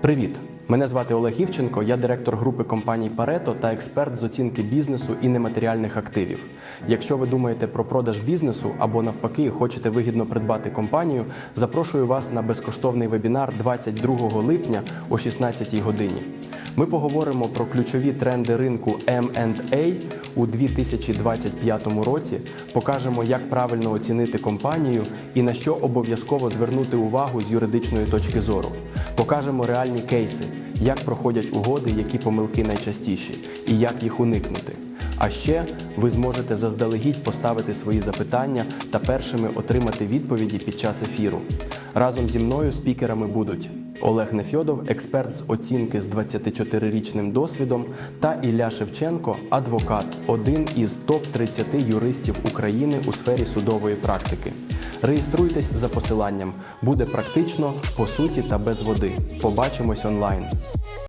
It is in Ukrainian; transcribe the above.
Привіт! Мене звати Олег Івченко, я директор групи компаній Парето та експерт з оцінки бізнесу і нематеріальних активів. Якщо ви думаєте про продаж бізнесу або навпаки хочете вигідно придбати компанію, запрошую вас на безкоштовний вебінар 22 липня о 16 годині. Ми поговоримо про ключові тренди ринку M&A у 2025 році, покажемо, як правильно оцінити компанію і на що обов'язково звернути увагу з юридичної точки зору. Покажемо реальні кейси, як проходять угоди, які помилки найчастіші, і як їх уникнути. А ще ви зможете заздалегідь поставити свої запитання та першими отримати відповіді під час ефіру. Разом зі мною спікерами будуть Олег Нефьодов, експерт з оцінки з 24-річним досвідом, та Ілля Шевченко, адвокат, один із топ-30 юристів України у сфері судової практики. Реєструйтесь за посиланням. Буде практично, по суті та без води. Побачимось онлайн.